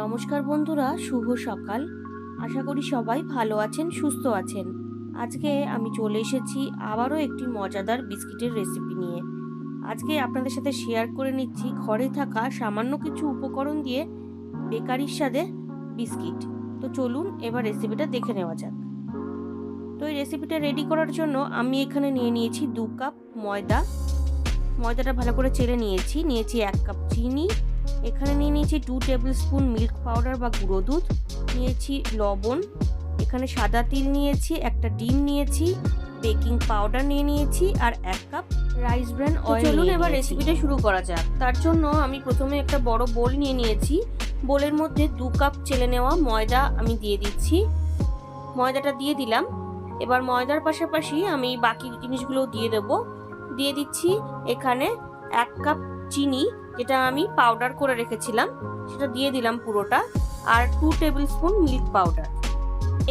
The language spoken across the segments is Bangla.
নমস্কার বন্ধুরা, শুভ সকাল। আশা করি সবাই ভালো আছেন, সুস্থ আছেন। আজকে আমি চলে এসেছি আবারও একটি মজাদার বিস্কিটের রেসিপি নিয়ে। আজকে আপনাদের সাথে শেয়ার করে নিচ্ছি ঘরে থাকা সামান্য কিছু উপকরণ দিয়ে বেকারির স্বাদে বিস্কিট। তো চলুন এবার রেসিপিটা দেখে নেওয়া যাক। তো এই রেসিপিটা রেডি করার জন্য আমি এখানে নিয়ে নিয়েছি দু কাপ ময়দা। ময়দাটা ভালো করে চেড়ে নিয়েছি। নিয়েছি এক কাপ চিনি এখানে নিয়ে নিয়েছি two tablespoon milk powder বা গুঁড়ো দুধ নিয়েছি লবণ এখানে সাদা তিল নিয়েছি একটা ডিম নিয়েছি বেকিং পাউডার নিয়ে নিয়েছি আর এক কাপ রাইস ব্র্যান অয়েল চলুন এবার রেসিপিটা শুরু করা যাক। তার জন্য আমি প্রথমে একটা বড় বোল নিয়ে নিয়েছি। বোলের মধ্যে দু কাপ চেলে নেওয়া ময়দা আমি দিয়ে দিচ্ছি। ময়দাটা দিয়ে দিলাম। এবার ময়দার পাশাপাশি আমি বাকি জিনিসগুলো দিয়ে দেব। দিয়ে দিচ্ছি এখানে এক কাপ চিনি যেটা আমি পাউডার করে রেখেছিলাম, সেটা দিয়ে দিলাম পুরোটা, আর two tablespoon milk powder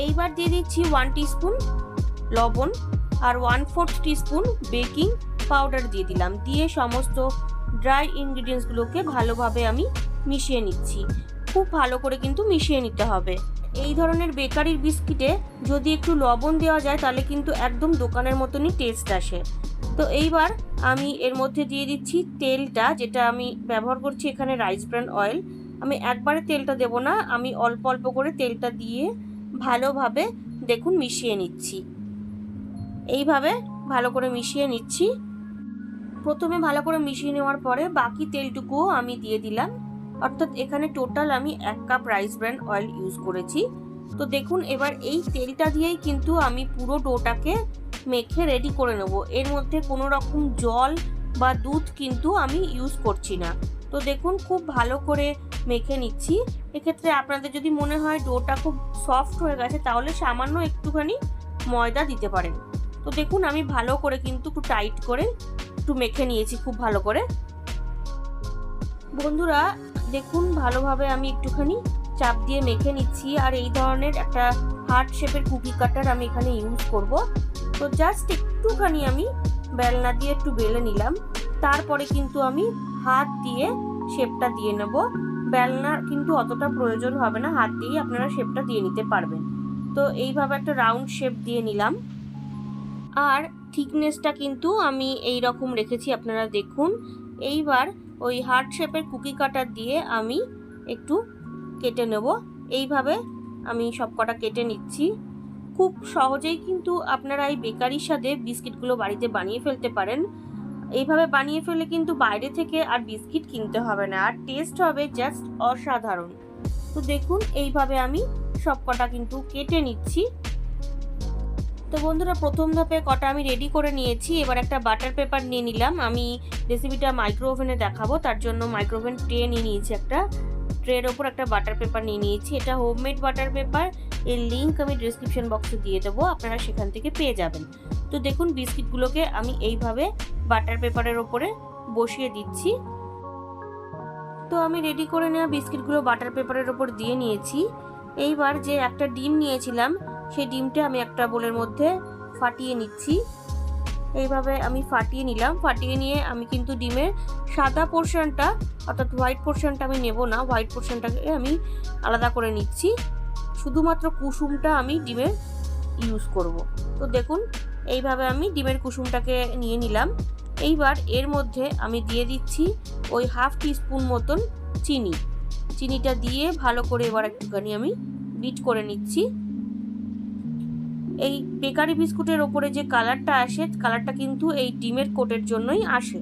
এইবার দিয়ে দিচ্ছি ওয়ান স্পুন লবণ, আর one fourth spoon baking powder দিয়ে দিলাম। দিয়ে সমস্ত ড্রাই ইনগ্রিডিয়েন্টসগুলোকে ভালোভাবে আমি মিশিয়ে নিচ্ছি। খুব ভালো করে কিন্তু মিশিয়ে নিতে হবে। এই ধরনের বেকারির বিস্কিটে যদি একটু লবণ দেওয়া যায়, তাহলে কিন্তু একদম দোকানের মতনই টেস্ট আসে। তো এইবার আমি এর মধ্যে দিয়ে দিচ্ছি তেলটা, যেটা আমি ব্যবহার করছি এখানে রাইস ব্র্যান্ড অয়েল। আমি একবারে তেলটা দেব না, আমি অল্প অল্প করে তেলটা দিয়ে ভালোভাবে দেখুন মিশিয়ে নিচ্ছি। এইভাবে ভালো করে মিশিয়ে নিচ্ছি। প্রথমে ভালো করে মিশিয়ে নেওয়ার পরে বাকি তেলটুকুও আমি দিয়ে দিলাম। অর্থাৎ এখানে টোটাল আমি এক cup rice bran oil use করেছি। তো দেখুন, এবার এই তেলটা দিয়েই কিন্তু আমি পুরো ডোটাকে মেখে রেডি করে নেব। এর মধ্যে কোনো রকম জল বা দুধ কিন্তু আমি ইউজ করছি না। তো দেখুন, খুব ভালো করে মেখে নিচ্ছি। এক্ষেত্রে আপনাদের যদি মনে হয় ডোটা খুব সফট হয়ে গেছে, তাহলে সামান্য একটুখানি ময়দা দিতে পারেন। তো দেখুন, আমি ভালো করে কিন্তু একটু টাইট করে একটু মেখে নিয়েছি, খুব ভালো করে। বন্ধুরা, দেখুন, ভালোভাবে আমি একটুখানি চাপ দিয়ে মেখে নিচ্ছি। আর এই ধরনের একটা হার্ট শেপের কুকি কাটার আমি এখানে ইউজ করব। তো জাস্ট একটুখানি আমি বেলনা দিয়ে একটু বেলে নিলাম। তারপরে কিন্তু আমি হাত দিয়ে শেপটা দিয়ে নেব। বেলনার কিন্তু অতটা প্রয়োজন হবে না, হাত দিয়েই আপনারা শেপটা দিয়ে নিতে পারবেন। তো এইভাবে একটা রাউন্ড শেপ দিয়ে নিলাম। আর থিকনেসটা কিন্তু আমি এই রকম রেখেছি, আপনারা দেখুন। এইবার ওই হার্ট শেপের কুকি কাটার দিয়ে আমি একটু কেটে নেব। এইভাবে আমি সব কটা কেটে নিচ্ছি। খুব সহজেই কিন্তু আপনারা এই বেকারির সাথে বিস্কিটগুলো বাড়িতে বানিয়ে ফেলতে পারেন। এইভাবে বানিয়ে ফেলে কিন্তু বাইরে থেকে আর বিস্কিট কিনতে হবে না। আর টেস্ট হবে জাস্ট অসাধারণ। তো দেখুন, এইভাবে আমি সব কটা কিন্তু কেটে নিচ্ছি। তো বন্ধুরা, প্রথম ধাপে কটা আমি রেডি করে নিয়েছি। এবার একটা বাটার পেপার নিয়ে নিলাম। আমি রেসিপিটা মাইক্রো ওভেনে দেখাবো। তার জন্য মাইক্রো ওভেন ট্রে নিয়ে নিয়েছি একটা। ট্রের ওপর একটা বাটার পেপার নিয়ে নিয়েছি। এটা হোমমেড বাটার পেপার এর লিঙ্ক আমি ডিসক্রিপশন বক্সে দিয়ে দেবো, আপনারা সেখান থেকে পেয়ে যাবেন। তো দেখুন, বিস্কিটগুলোকে আমি এইভাবে বাটার পেপারের ওপরে বসিয়ে দিচ্ছি। তো আমি রেডি করে নেওয়া বিস্কিটগুলো বাটার পেপারের ওপর দিয়ে নিয়েছি। এইবার যে একটা ডিম নিয়েছিলাম, সেই ডিমটা আমি একটা বোলের মধ্যে ফাটিয়ে নিচ্ছি। এইভাবে আমি ফাটিয়ে নিলাম। ফাটিয়ে নিয়ে আমি কিন্তু ডিমের সাদা পোর্শনটা অর্থাৎ হোয়াইট পোর্শনটা আমি নেব না হোয়াইট পোর্শনটাকে আমি আলাদা করে নিচ্ছি। শুধুমাত্র কুসুমটা আমি ডিমের ইউজ করব। তো দেখুন, এইভাবে আমি ডিমের কুসুমটাকে নিয়ে নিলাম। এইবার এর মধ্যে আমি দিয়ে দিচ্ছি ওই হাফ টিস্পুন মতন চিনি। চিনিটা দিয়ে ভালো করে এবার একটুখানি আমি বিট করে নিচ্ছি। এই বেকারি বিস্কুটের ওপরে যে কালারটা আসে, কালারটা কিন্তু এই ডিমের কোটের জন্যই আসে।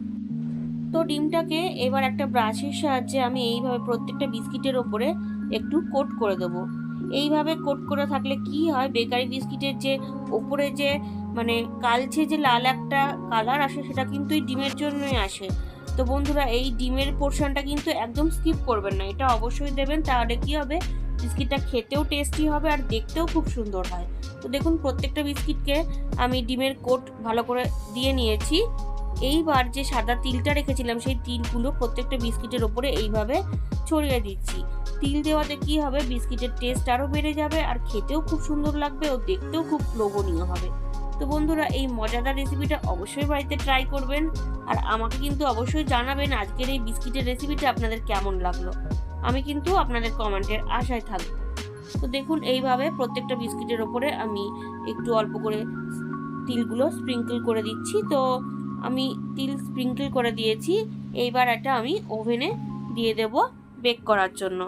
তো ডিমটাকে এবার একটা ব্রাশের সাহায্যে আমি এইভাবে প্রত্যেকটা বিস্কিটের ওপরে একটু কোট করে দেবো। এইভাবে কোট করে থাকলে কি হয়, বেকারি বিস্কিটের যে ওপরে যে মানে কালচে যে লাল একটা কালার আসে, সেটা কিন্তু এই ডিমের জন্যই আসে। তো বন্ধুরা, এই ডিমের পোর্শনটা কিন্তু একদম স্কিপ করবেন না। এটা অবশ্যই দেবেন, তাহলে কি হবে? বিস্কিটটা খেতেও টেস্টি হবে আর দেখতেও খুব সুন্দর হয়। তো দেখুন, প্রত্যেকটা বিস্কিটকে আমি ডিমের কোট ভালো করে দিয়ে নিয়েছি। এইবার যে সাদা তিলটা রেখেছিলাম, সেই তিলগুলো প্রত্যেকটা বিস্কিটের ওপরে এইভাবে ছড়িয়ে দিচ্ছি। তিল দেওয়াতে কি হবে? বিস্কিটের টেস্ট আরও বেড়ে যাবে আর খেতেও খুব সুন্দর লাগবে ও দেখতেও খুব লোভনীয় হবে। তো বন্ধুরা, এই মজাদার রেসিপিটা অবশ্যই বাড়িতে ট্রাই করবেন আর আমাকে কিন্তু অবশ্যই জানাবেন আজকের এই বিস্কিটের রেসিপিটা আপনাদের কেমন লাগল। আমি কিন্তু আপনাদের কমেন্টের আশায় থাকব। তো দেখুন, এইভাবে প্রত্যেকটা বিস্কিটের ওপরে আমি একটু অল্প করে তিলগুলো স্প্রিঙ্কল করে দিচ্ছি। তো আমি তিল স্প্রিঙ্কল করে দিয়েছি। এইবার এটা আমি ওভেনে দিয়ে দেব বেক করার জন্য।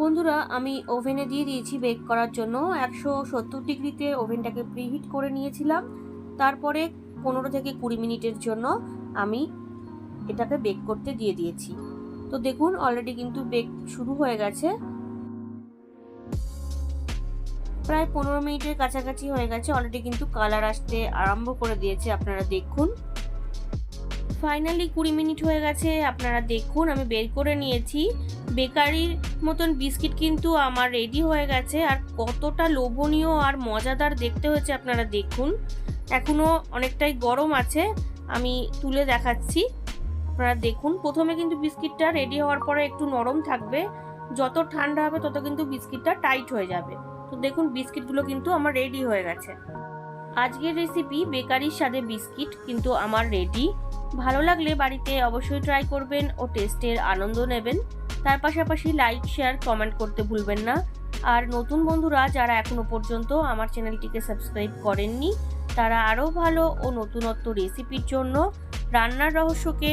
বন্ধুরা, আমি ওভেনে দিয়ে দিয়েছি বেক করার জন্য। একশো সত্তর ডিগ্রিতে ওভেনটাকে প্রিহিট করে নিয়েছিলাম। তারপরে পনেরো থেকে কুড়ি মিনিটের জন্য আমি এটাকে বেক করতে দিয়ে দিয়েছি। তো দেখুন অলরেডি কিন্তু বেক শুরু হয়ে গেছে। প্রায় পনেরো মিনিটের কাছাকাছি হয়ে গেছে। অলরেডি কিন্তু কালার আসতে আরম্ভ করে দিয়েছে, আপনারা দেখুন। ফাইনালি কুড়ি মিনিট হয়ে গেছে, আপনারা দেখুন, আমি বের করে নিয়েছি। বেকারির মতন বিস্কিট কিন্তু আমার রেডি হয়ে গেছে, আর কতটা লোভনীয় আর মজাদার দেখতে হয়েছে আপনারা দেখুন। এখনও অনেকটাই গরম আছে, আমি তুলে দেখাচ্ছি। আপনারা দেখুন। প্রথমে কিন্তু বিস্কিটটা রেডি হওয়ার পরে একটু নরম থাকবে। যত ঠান্ডা হবে, তত কিন্তু বিস্কিটটা টাইট হয়ে যাবে। তো দেখুন, বিস্কিটগুলো কিন্তু আমার রেডি হয়ে গেছে। আজকের রেসিপি বেকারির স্বাদে বিস্কিট, কিন্তু আমার রেডি ভালো লাগলে বাড়িতে অবশ্যই ট্রাই করবেন ও টেস্টের আনন্দ নেবেন। তার পাশাপাশি লাইক শেয়ার কমেন্ট করতে ভুলবেন না। আর নতুন বন্ধুরা যারা এখনও পর্যন্ত আমার চ্যানেলটিকে সাবস্ক্রাইব করেননি, তারা আরও ভালো ও নতুনত্ব রেসিপির জন্য রান্নার রহস্যকে